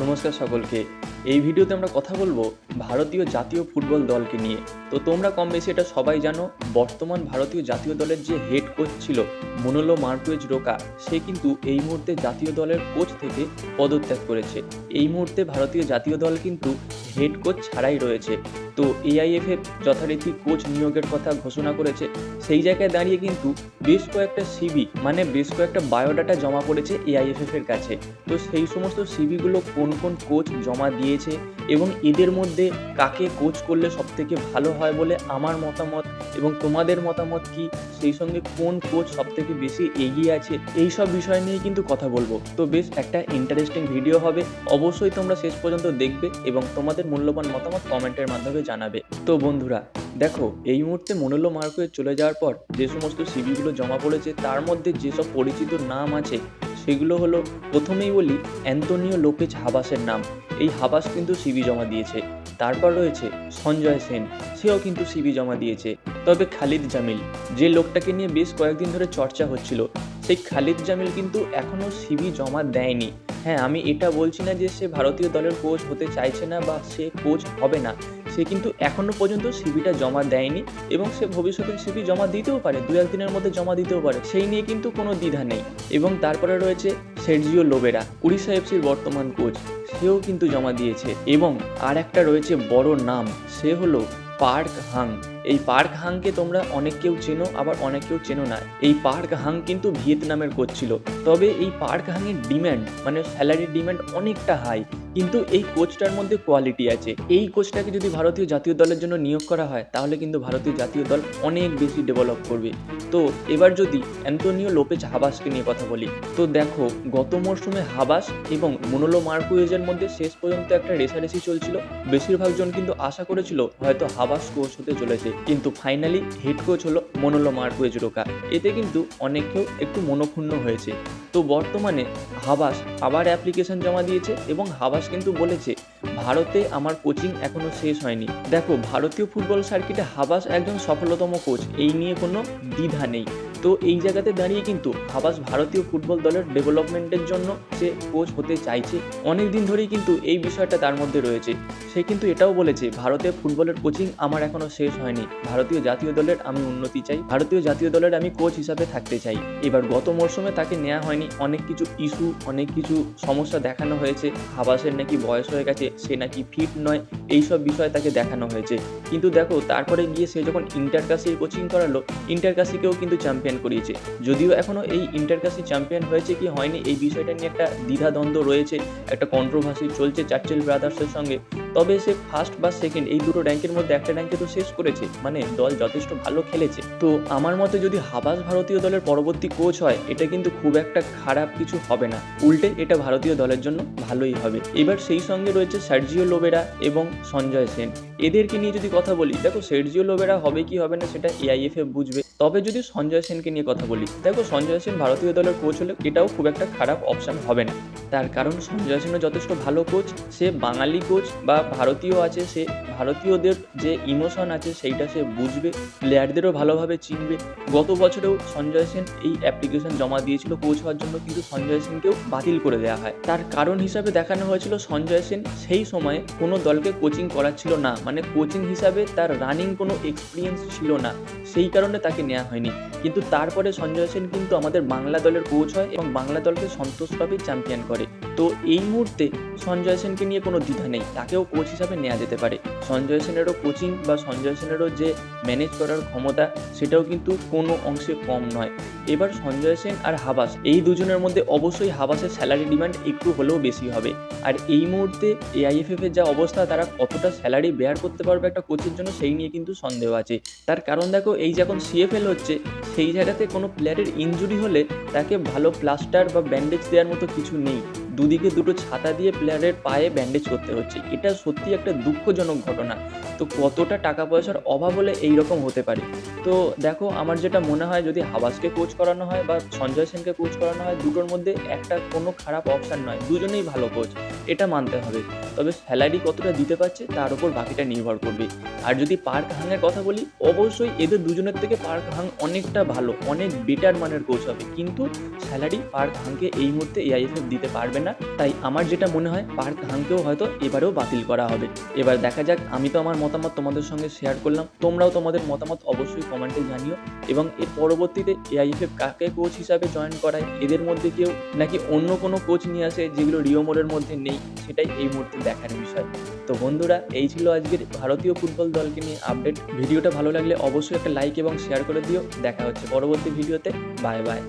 নমস্কার সকলকে। এই ভিডিওতে আমরা কথা বলব ভারতীয় জাতীয় ফুটবল দলকে নিয়ে। তো তোমরা কম বেশি এটা সবাই জানো, বর্তমান ভারতীয় জাতীয় দলের যে হেড কোচ ছিল মনোলো মার্কুয়েজ রোকা, সে কিন্তু এই মুহূর্তে জাতীয় দলের কোচ থেকে পদত্যাগ করেছে। এই মুহূর্তে ভারতীয় জাতীয় দল কিন্তু হেড কোচ ছাড়াই রয়েছে। তো এআইএফএফ যথারীতি কোচ নিয়োগের কথা ঘোষণা করেছে। সেই জায়গায় দাঁড়িয়ে কিন্তু বেশ কয়েকটা সিবি মানে বেশ কয়েকটা বায়োডাটা জমা পড়েছে এআইএফএফ এর কাছে। তো সেই সমস্ত সিবিগুলো কোন কোন কোচ জমা দিয়েছে এবং এদের মধ্যে কাকে কোচ করলে সব থেকে ভালো হয় বলে আমার মতামত এবং তোমাদের মতামত কি? সেই সঙ্গে কোন কোচ সব থেকে বেশি এগিয়ে আছে? এই সব বিষয় নিয়ে কিন্তু কথা বলব। তো বেশ, একটা ইন্টারেস্টিং ভিডিও হবে। অবশ্যই তোমরা শেষ পর্যন্ত দেখবে এবং তোমাদের মূল্যবান মতামত কমেন্টের মাধ্যমে জানাবে। তো বন্ধুরা, দেখো, এই মুহূর্তে মনোলো মার্কুয়ে চলে যাওয়ার পর যে সমস্ত সিবিগুলো জমা পড়েছে, তার মধ্যে যেসব পরিচিত নাম আছে, সেগুলো হলো প্রথমেই বলি অ্যান্তোনিও লোপেজ হাবাসের নাম। এই হাবাস কিন্তু সিবি জমা দিয়েছে। তারপর রয়েছে সঞ্জয় সেন। সেও কিন্তু সিবি জমা দিয়েছে। তবে খালিদ জামিল, যে লোকটাকে নিয়ে বেশ কয়েকদিন ধরে চর্চা হচ্ছিল, সেই খালিদ জামিল কিন্তু এখনও সিবি জমা দেয়নি। হ্যাঁ আমি এটা বলছি না যে সে ভারতীয় দলের কোচ হতে চাইছে না বা সে কোচ হবে না। সে কিন্তু এখনও পর্যন্ত সিবিটা জমা দেয়নি এবং সে ভবিষ্যতে সিবি জমা দিতেও পারে দু একদিনের মধ্যে জমা দিতেও পারে, সেই নিয়ে কিন্তু কোনো দ্বিধা নেই। এবং তারপরে রয়েছে সের্জিও লোবেরা, উড়িষ্যা এফসির বর্তমান কোচ, সেও কিন্তু জমা দিয়েছে। এবং আর একটা রয়েছে বড় নাম, সে হলো পার্ক হাং। এই পার্ক হাংকে তোমরা অনেক কেউ চেনো, আবার অনেক কেউ চেনো না। এই পার্ক হাং কিন্তু ভিয়েতনামের কোচ ছিল। তবে এই পার্ক হাংয়ের ডিম্যান্ড মানে স্যালারির ডিম্যান্ড অনেকটা হাই। কিন্তু এই কোচটার মধ্যে কোয়ালিটি আছে। এই কোচটাকে যদি ভারতীয় জাতীয় দলের জন্য নিয়োগ করা হয়, তাহলে কিন্তু ভারতীয় জাতীয় দল অনেক বেশি ডেভেলপ করবে। তো এবার যদি অ্যান্তোনিও লোপেজ হাবাসকে নিয়ে কথা বলি, তো দেখো, গত মরশুমে হাবাস এবং মনোলো মার্কুয়েজের মধ্যে শেষ পর্যন্ত একটা রেসারেসি চলছিল। বেশিরভাগ জন কিন্তু আশা করেছিল হয়তো হাবাস কোচ হতে চলেছে। কিন্তু ফাইনালি হেড কোচ হলো মনোলো মার্কুয়েজ রোকা এতে কিন্তু অনেকেও একটু মনক্ষুণ্ণ হয়েছে। তো বর্তমানে হাবাস আবার অ্যাপ্লিকেশন জমা দিয়েছে এবং হাবাস কিন্তু বলেছে, ভারতে আমার কোচিং এখনও শেষ হয়নি। দেখো, ভারতীয় ফুটবল সার্কিটে হাবাস একজন সফলতম কোচ, এই নিয়ে কোনো দ্বিধা নেই। তো এই জায়গাতে দাঁড়িয়ে কিন্তু হাবাস ভারতীয় ফুটবল দলের ডেভেলপমেন্টের জন্য সে কোচ হতে চাইছে অনেক দিন ধরেই কিন্তু এই বিষয়টা তার মধ্যে রয়েছে। সে কিন্তু এটাও বলেছে ভারতের ফুটবলের কোচিং আমার এখনও শেষ হয়নি। ভারতীয় জাতীয় দলের আমি উন্নতি চাই। ভারতীয় জাতীয় দলের আমি কোচ হিসাবে থাকতে চাই। এবার গত মরশুমে তাকে নেওয়া হয়নি। অনেক কিছু ইস্যু, অনেক কিছু সমস্যা দেখানো হয়েছে। হাবাসের নাকি বয়স হয়ে গেছে, সে নাকি ফিট নয়, এইসব বিষয় তাকে দেখানো হয়েছে। কিন্তু দেখো, তারপরে গিয়ে সে যখন ইন্টারকাসির কোচিং করালো ইন্টারকাসিকেও কিন্তু চ্যাম্পিয়ন করিয়েছে। যদিও এখনও এই ইন্টারকাসি চ্যাম্পিয়ন হয়েছে কি হয়নি, এই বিষয়টা নিয়ে একটা দ্বিধাদ্বন্দ্ব রয়েছে, একটা কন্ট্রোভার্সি চলছে চার্চেল ব্রাদার্সের সঙ্গে। তবে সে ফার্স্ট বা সেকেন্ড এই দুটো র্যাঙ্কের মধ্যে একটা র্যাঙ্কে তো শেষ করেছে মানে দল যথেষ্ট ভালো খেলেছে। তো আমার মতে যদি হাবাস ভারতীয় দলের পরবর্তী কোচ হয়, এটা কিন্তু খুব একটা খারাপ কিছু হবে না। উল্টে এটা ভারতীয় দলের জন্য ভালোই হবে। এবার সেই সঙ্গে রয়েছে সার্জিও লোবেরা এবং সঞ্জয় সেন এদেরকে নিয়ে যদি কথা বলি, দেখো সের্জিও লোবেরা হবে কি হবে না সেটা এআইএফএ বুঝবে। তবে যদি সঞ্জয় সেনকে নিয়ে কথা বলি, দেখো সঞ্জয় সেন ভারতীয় দলের কোচ হলে এটাও খুব একটা খারাপ অপশন হবে না। তার কারণ সঞ্জয় সেনও যথেষ্ট ভালো কোচ সে বাঙালি কোচ বা ভারতীয় আছে, সে ভারতীয়দের যে ইমোশন আছে সেইটা সে বুঝবে প্লেয়ারদেরও ভালোভাবে চিনবে। গত বছরেও সঞ্জয় সেন এই অ্যাপ্লিকেশন জমা দিয়েছিল কোচ হওয়ার জন্য, কিন্তু সঞ্জয় সেনকেও বাতিল করে দেওয়া হয়। তার কারণ হিসাবে দেখানো হয়েছিল সঞ্জয় সেন সেই সময়ে কোনো দলকে কোচিং করাচ্ছিল না। মানে কোচিং হিসাবে তার রানিং কোনো এক্সপিরিয়েন্স ছিল না। সেই কারণে তাকে নেওয়া হয়নি। কিন্তু তারপরে সঞ্জয় সেন কিন্তু আমাদের বাংলা দলের কোচ হয় এবং বাংলা দলকে সন্তোষভাবে চ্যাম্পিয়ন করে। তো এই মুহূর্তে সঞ্জয় সেনকে নিয়ে কোনো দ্বিধা নেই, তাকেও কোচ হিসাবে নেওয়া যেতে পারে। সঞ্জয় সেনেরও কোচিং বা সঞ্জয় সেনেরও যে ম্যানেজ করার ক্ষমতা, সেটাও কিন্তু কোনো অংশে কম নয়। এবার সঞ্জয় সেন আর হাবাস, এই দুজনের মধ্যে অবশ্যই হাবাসের স্যালারি ডিমান্ড একটু হলেও বেশি হবে। আর এই মুহূর্তে এআইএফএফ এর যা অবস্থা, তারা কতটা স্যালারি বেয়ার করতে পারবে একটা কোচের জন্য, সেই নিয়ে কিন্তু সন্দেহ আছে। তার কারণ দেখো, এই যখন সিএফএল হচ্ছে, সেই জায়গাতে কোনো প্লেয়ারের ইনজুরি হলে তাকে ভালো প্লাস্টার বা ব্যান্ডেজ দেওয়ার মতো কিছু নেই। দুদিকে দুটো ছাতা দিয়ে প্লেয়ারের পায়ে ব্যান্ডেজ করতে হচ্ছে। এটা সত্যি একটা দুঃখজনক ঘটনা। তো কতটা টাকা পয়সার অভাব হলে এইরকম হতে পারে? তো দেখো, আমার যেটা মনে হয়, যদি হাবাসকে কোচ করানো হয় বা সঞ্জয় সেনকে কোচ করানো হয়, দুটোর মধ্যে একটা কোনো খারাপ অপশান নয়। দুজনেই ভালো কোচ এটা মানতে হবে। তবে স্যালারি কতটা দিতে পারছে তার উপর বাকিটা নির্ভর করবে। আর যদি পার্ক হাংয়ের কথা বলি, অবশ্যই এদের দুজনের থেকে পার্ক হাং অনেকটা ভালো, অনেক বেটার মানের কোচ হবে। কিন্তু স্যালারি পার্ক হাংকে এই মুহূর্তে এআইএফএফ দিতে পারবে না। তাই আমার যেটা মনে হয় পার্ক হাংকেও হয়তো এবারেও বাতিল করা হবে। এবার দেখা যাক, আমি তো আমার মতামত তোমাদের সঙ্গে শেয়ার করলাম। তোমরাও তোমাদের মতামত অবশ্যই কমেন্টে জানিও। এবং এর পরবর্তীতে এআইএফএফ কাকে কোচ হিসাবে জয়েন করায়, এদের মধ্যে কেউ নাকি অন্য কোনো কোচ নিয়ে আসে যেগুলো রিও মোড়ের মধ্যে নেই, সেটাই এই মুহূর্তে দেখার বিষয়। তো বন্ধুরা, এই ছিল আজকের ভারতীয় ফুটবল দলকে নিয়ে আপডেট ভিডিওটা ভালো লাগলে অবশ্যই একটা লাইক এবং শেয়ার করে দিও। দেখা হচ্ছে পরবর্তী ভিডিওতে। Bye bye